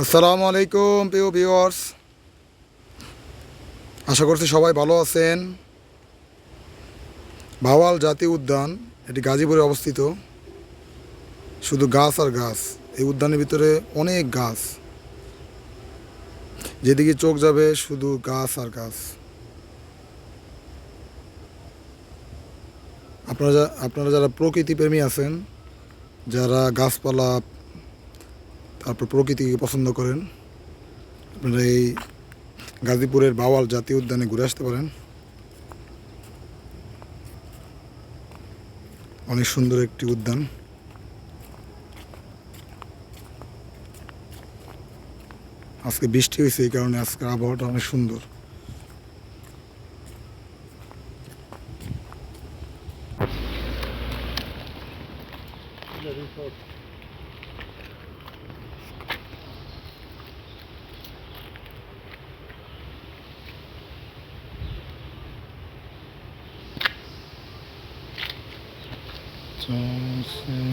আসসালামু আলাইকুম, প্রিয় ভিউয়ার্স আশা করছি সবাই ভালো আছেন। ভাওয়াল জাতীয় উদ্যান, এটি গাজীপুরে অবস্থিত। শুধু গাছ আর গাছ, এই উদ্যানের ভিতরে অনেক গাছ। যেদিকে চোখ যাবে শুধু গাছ আর গাছ। আপনারা আপনারা যারা প্রকৃতি প্রেমী আছেন, যারা গাছপালা তারপর প্রকৃতিকে পছন্দ করেন, আপনারা এই গাজীপুরের বাওয়াল জাতীয় উদ্যানে ঘুরে আসতে পারেন। অনেক সুন্দর একটি উদ্যান। আজকে বৃষ্টি হয়েছে, এই কারণে আজকের আবহাওয়াটা অনেক সুন্দর। สงสี่